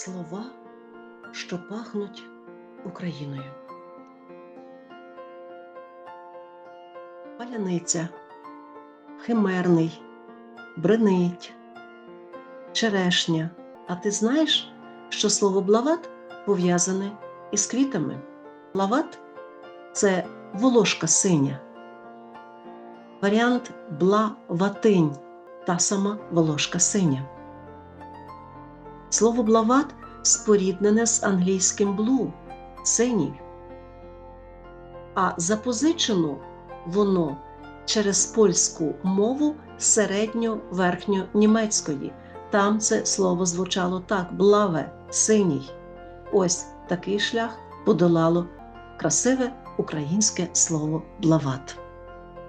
Слова, що пахнуть Україною. Паляниця, химерний, бринить, черешня. А ти знаєш, що слово блават пов'язане із квітами? Блават це волошка синя. Варіант блаватинь та сама волошка синя. Слово блават споріднене з англійським blue – синій. А запозичено воно через польську мову середньо-верхньонімецької. Там це слово звучало так: блаве, синій. Ось такий шлях подолало красиве українське слово блават.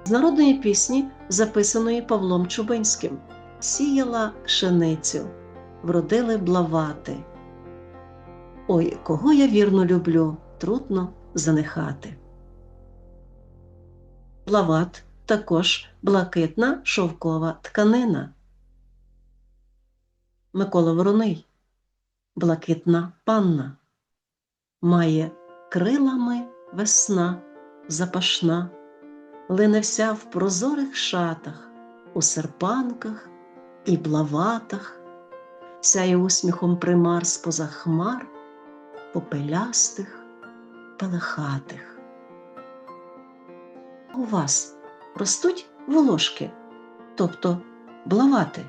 З народної пісні, записаної Павлом Чубинським, сіяла пшеницю, вродили блавати. Ой, кого я вірно люблю, трудно занехати. Блават також блакитна шовкова тканина. Микола Вороний блакитна панна. Має крилами весна запашна, лине вся в прозорих шатах, у серпанках і блаватах, сяє усміхом примар споза хмар, попелястих, пелехатих. У вас ростуть волошки, тобто блавати.